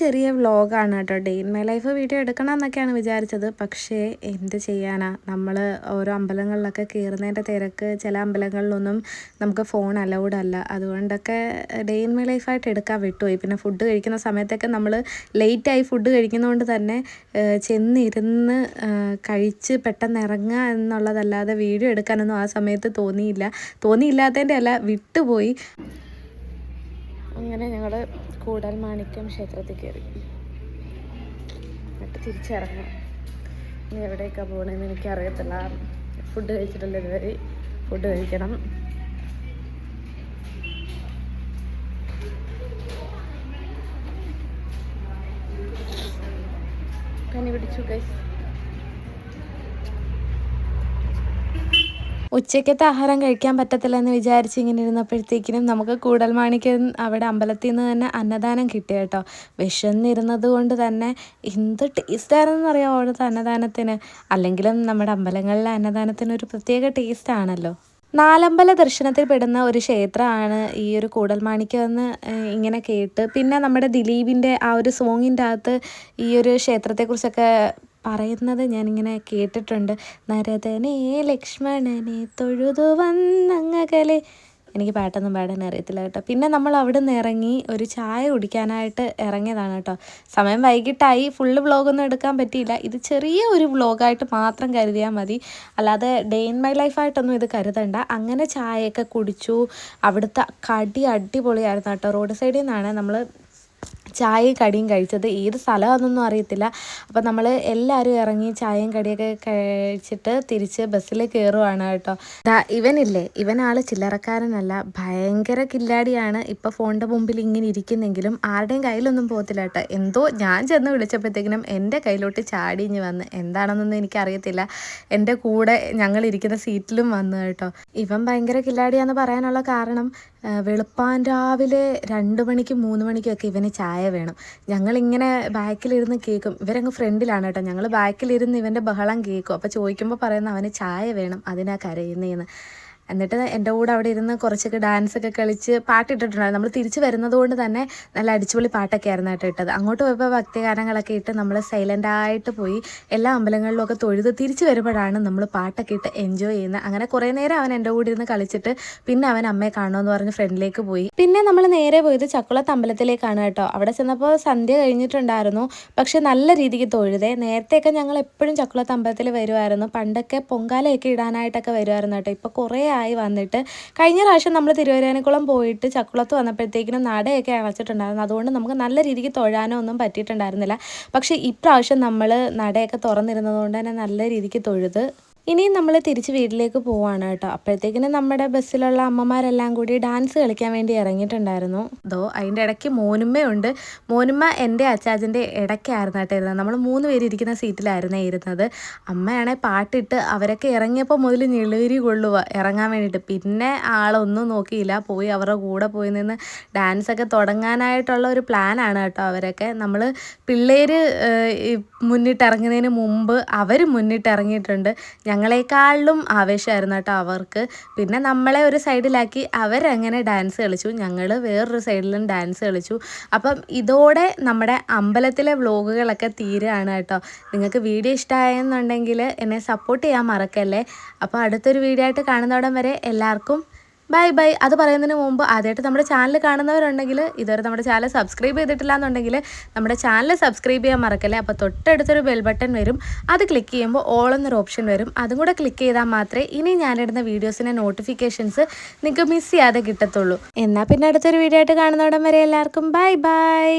ചെറിയ വ്ളോഗാണ് കേട്ടോ. Day in my life video എടുക്കണം എന്നൊക്കെയാണ് വിചാരിച്ചത്. പക്ഷേ എന്ത് ചെയ്യാനാണ് നമ്മൾ ഓരോ അമ്പലങ്ങളിലൊക്കെ കയറുന്നതിന്റെ തിരക്ക് ചില അമ്പലങ്ങളിലൊന്നും നമുക്ക് ഫോൺ അലൗഡ് അല്ല. അതുകൊണ്ടൊക്കെ ഡേ ഇൻ മൈ ലൈഫായിട്ട് എടുക്കാൻ വിട്ടുപോയി. പിന്നെ ഫുഡ് കഴിക്കുന്ന സമയത്തൊക്കെ നമ്മൾ ലേറ്റായി ഫുഡ് കഴിക്കുന്നതുകൊണ്ട് തന്നെ ചെന്നിരുന്ന് കഴിച്ച് പെട്ടെന്ന് ഇറങ്ങുക എന്നുള്ളതല്ലാതെ വീഡിയോ എടുക്കാനൊന്നും ആ സമയത്ത് തോന്നിയില്ല. തോന്നിയില്ലാത്തതിന്റെ അല്ല വിട്ടുപോയി. അങ്ങനെ ഞങ്ങൾ കൂടൽ മാണിക്യം ക്ഷേത്രത്തിൽ കയറി. എന്നിട്ട് തിരിച്ചിറങ്ങും. ഇനി എവിടേക്കാണ് പോകണമെന്ന് എനിക്കറിയത്തില്ല. ഫുഡ് കഴിച്ചിട്ടില്ല ഇതുവരെ. ഫുഡ് കഴിക്കണം. പനി പിടിച്ചു ഗൈസ് ഉച്ചയ്ക്കത്തെ ആഹാരം കഴിക്കാൻ പറ്റത്തില്ല എന്ന് വിചാരിച്ച് ഇങ്ങനെ ഇരുന്നപ്പോഴത്തേക്കിനും നമുക്ക് കൂടൽമാണിക്ക് അവിടെ അമ്പലത്തിൽ നിന്ന് തന്നെ അന്നദാനം കിട്ടിയ കേട്ടോ. വിശന്നിരുന്നത് കൊണ്ട് തന്നെ എന്ത് ടേസ്റ്റായിരുന്നെന്ന് അറിയാം അവിടുത്തെ അന്നദാനത്തിന്. അല്ലെങ്കിലും നമ്മുടെ അമ്പലങ്ങളിലെ അന്നദാനത്തിന് ഒരു പ്രത്യേക ടേസ്റ്റ് ആണല്ലോ. നാലമ്പല ദർശനത്തിൽ പെടുന്ന ഒരു ക്ഷേത്രമാണ് ഈ ഒരു കൂടൽമാണിക്യം എന്ന് ഇങ്ങനെ കേട്ട്. പിന്നെ നമ്മുടെ ദിലീപിന്റെ ആ ഒരു സോങ്ങിന്റെ അകത്ത് ഈ ഒരു ക്ഷേത്രത്തെക്കുറിച്ചൊക്കെ പറയുന്നത് ഞാനിങ്ങനെ കേട്ടിട്ടുണ്ട്. നരതനേ ലക്ഷ്മണനെ തൊഴുതു വന്നങ്ങകലെ. എനിക്ക് പാട്ടൊന്നും പാടാൻ അറിയത്തില്ല കേട്ടോ. പിന്നെ നമ്മൾ അവിടെ നിന്ന് ഇറങ്ങി ഒരു ചായ കുടിക്കാനായിട്ട് ഇറങ്ങിയതാണ് കേട്ടോ. സമയം വൈകിട്ടായി. ഫുള്ള് വ്ളോഗൊന്നും എടുക്കാൻ പറ്റിയില്ല. ഇത് ചെറിയ ഒരു വ്ളോഗായിട്ട് മാത്രം കരുതിയാൽ മതി. അല്ലാതെ ഡേ ഇൻ മൈ ലൈഫായിട്ടൊന്നും ഇത് കരുതണ്ട. അങ്ങനെ ചായയൊക്കെ കുടിച്ചു. അവിടുത്തെ കടി അടിപൊളിയായിരുന്നു കേട്ടോ. റോഡ് സൈഡിൽ നിന്നാണ് നമ്മൾ ചായയും കടിയും കഴിച്ചത് ഏത് സ്ഥലമാണെന്നൊന്നും അറിയത്തില്ല. അപ്പോൾ നമ്മൾ എല്ലാവരും ഇറങ്ങി ചായയും കടിയൊക്കെ കഴിച്ചിട്ട് തിരിച്ച് ബസ്സിൽ കയറുവാണ് കേട്ടോ. ഇവനില്ലേ? ഇവനാൾ ചില്ലറക്കാരനല്ല ഭയങ്കര കില്ലാടിയാണ്. ഇപ്പോൾ ഫോണിന്റെ മുമ്പിൽ ഇങ്ങനെ ഇരിക്കുന്നെങ്കിലും ആരുടെയും കയ്യിലൊന്നും പോകത്തില്ല കേട്ടോ. എന്തോ ഞാൻ ചെന്ന് വിളിച്ചപ്പോഴത്തേക്കിനും എന്റെ കയ്യിലോട്ട് ചാടിഞ്ഞ് വന്ന്. എന്താണെന്നൊന്നും എനിക്കറിയത്തില്ല. എന്റെ കൂടെ ഞങ്ങൾ ഇരിക്കുന്ന സീറ്റിലും വന്നു കേട്ടോ. ഇവൻ ഭയങ്കര കില്ലാടിയാന്ന് പറയാനുള്ള കാരണം വെളുപ്പാൻ രാവിലെ രണ്ട് മണിക്കും മൂന്ന് മണിക്കൊക്കെ ഇവന് ചായ വേണം. ഞങ്ങളിങ്ങനെ ബാക്കിലിരുന്ന് കേൾക്കും ഇവരങ്ങ് ഫ്രണ്ടിലാണ് കേട്ടോ. ഞങ്ങൾ ബാക്കിലിരുന്ന് ഇവന്റെ ബഹളം കേൾക്കും അപ്പോൾ ചോദിക്കുമ്പോൾ പറയുന്ന അവന് ചായ വേണം. അതിനാ കരയുന്നതെന്ന് എന്നിട്ട് എന്റെ കൂടെ അവിടെ ഇരുന്ന് കുറച്ചൊക്കെ ഡാൻസ് ഒക്കെ കളിച്ച് പാട്ടിട്ടിട്ടുണ്ടായിരുന്നു നമ്മൾ തിരിച്ച് വരുന്നത് കൊണ്ട് തന്നെ നല്ല അടിച്ചുപൊളി പാട്ടൊക്കെ ആയിരുന്നു കേട്ടോ ഇട്ടത്. അങ്ങോട്ട് പോയപ്പോൾ ഭക്തിഗാനങ്ങളൊക്കെ ഇട്ട് നമ്മൾ സൈലന്റ് ആയിട്ട് പോയി എല്ലാ അമ്പലങ്ങളിലും ഒക്കെ തൊഴുത് തിരിച്ച് വരുമ്പോഴാണ് നമ്മൾ പാട്ടൊക്കെ ഇട്ട് എൻജോയ് ചെയ്യുന്നത്. അങ്ങനെ കുറേ നേരം അവൻ എന്റെ കൂടെ ഇരുന്ന് കളിച്ചിട്ട് പിന്നെ അവൻ അമ്മയെ കാണുമെന്ന് പറഞ്ഞ് ഫ്രണ്ടിലേക്ക് പോയി. പിന്നെ നമ്മൾ നേരെ പോയത് ചക്കുളത്ത് അമ്പലത്തിലേക്കാണ് കേട്ടോ. അവിടെ ചെന്നപ്പോൾ സന്ധ്യ കഴിഞ്ഞിട്ടുണ്ടായിരുന്നു. പക്ഷെ നല്ല രീതിക്ക് തൊഴുതേ. നേരത്തെയൊക്കെ ഞങ്ങൾ എപ്പോഴും ചക്കുളത്ത് അമ്പലത്തിൽ വരുമായിരുന്നു പണ്ടൊക്കെ പൊങ്കാലയൊക്കെ ഇടാനായിട്ടൊക്കെ വരുമായിരുന്നു കേട്ടോ. ഇപ്പോൾ കുറേ ആയി വന്നിട്ട് കഴിഞ്ഞ പ്രാവശ്യം നമ്മൾ തിരുവരാനക്കുളം പോയിട്ട് ചക്കുളത്ത് വന്നപ്പോഴത്തേക്കിനും നടയൊക്കെ അടച്ചിട്ടുണ്ടായിരുന്നു അതുകൊണ്ട് നമുക്ക് നല്ല രീതിക്ക് തൊഴാനോ ഒന്നും പറ്റിയിട്ടുണ്ടായിരുന്നില്ല. പക്ഷേ ഇപ്രാവശ്യം നമ്മൾ നടയൊക്കെ തുറന്നിരുന്നതുകൊണ്ട് തന്നെ നല്ല രീതിക്ക് തൊഴുത് ഇനിയും നമ്മൾ തിരിച്ച് വീട്ടിലേക്ക് പോവാണ് കേട്ടോ. അപ്പോഴത്തേക്കിനും നമ്മുടെ ബസ്സിലുള്ള അമ്മമാരെല്ലാം കൂടി ഡാൻസ് കളിക്കാൻ വേണ്ടി ഇറങ്ങിയിട്ടുണ്ടായിരുന്നു. ദോ അതിന്റെ ഇടയ്ക്ക് മോനുമ്മയുണ്ട്. മോനുമ്മ എന്റെ അച്ചാച്ചന്റെ ഇടയ്ക്കായിരുന്നു കേട്ടോ ഇരുന്നത്. നമ്മൾ മൂന്ന് പേര് ഇരിക്കുന്ന സീറ്റിലായിരുന്നു ഇരുന്നത്. അമ്മയാണെ പാട്ടിട്ട് അവരൊക്കെ ഇറങ്ങിയപ്പോൾ മുതൽ ഞെളിവിരി കൊള്ളുക ഇറങ്ങാൻ വേണ്ടിയിട്ട്. പിന്നെ ആളൊന്നും നോക്കിയില്ല. പോയി അവരുടെ കൂടെ പോയി നിന്ന് ഡാൻസൊക്കെ തുടങ്ങാനായിട്ടുള്ള ഒരു പ്ലാനാണ് കേട്ടോ അവരൊക്കെ. നമ്മൾ പിള്ളേർ മുന്നിട്ടിറങ്ങുന്നതിന് മുമ്പ് അവർ മുന്നിട്ടിറങ്ങിയിട്ടുണ്ട്. ഞങ്ങളെക്കാളിലും ആവേശമായിരുന്നു കേട്ടോ അവർക്ക്. പിന്നെ നമ്മളെ ഒരു സൈഡിലാക്കി അവരങ്ങനെ ഡാൻസ് കളിച്ചു. ഞങ്ങൾ വേറൊരു സൈഡിലും ഡാൻസ് കളിച്ചു. അപ്പം ഇതോടെ നമ്മുടെ അമ്പലത്തിലെ വ്ലോഗുകളൊക്കെ തീരുകയാണ് കേട്ടോ. നിങ്ങൾക്ക് വീഡിയോ ഇഷ്ടമായെന്നുണ്ടെങ്കിൽ എന്നെ സപ്പോർട്ട് ചെയ്യാൻ മറക്കല്ലേ? അപ്പോൾ അടുത്തൊരു വീഡിയോ ആയിട്ട് കാണുന്നവിടം വരെ എല്ലാവർക്കും ബൈ ബൈ. അത് പറയുന്നതിന് മുമ്പ് ആദ്യമായിട്ട് നമ്മുടെ ചാനൽ കാണുന്നവരുണ്ടെങ്കിൽ ഇതുവരെ നമ്മുടെ ചാനൽ സബ്സ്ക്രൈബ് ചെയ്തിട്ടില്ല എന്നുണ്ടെങ്കിൽ നമ്മുടെ ചാനൽ സബ്സ്ക്രൈബ് ചെയ്യാൻ മറക്കല്ലേ? അപ്പോൾ തൊട്ടടുത്തൊരു ബെൽ ബട്ടൺ വരും. അത് ക്ലിക്ക് ചെയ്യുമ്പോൾ ഓൾ എന്നൊരു ഓപ്ഷൻ വരും. അതും കൂടെ ക്ലിക്ക് ചെയ്താൽ മാത്രമേ ഇനി ഞാനിടുന്ന വീഡിയോസിന്റെ നോട്ടിഫിക്കേഷൻസ് നിങ്ങൾക്ക് മിസ് ചെയ്യാതെ കിട്ടത്തുള്ളൂ. എന്നാൽ പിന്നെ അടുത്തൊരു വീഡിയോ ആയിട്ട് കാണുന്നവിടം വരെ എല്ലാവർക്കും ബൈ ബൈ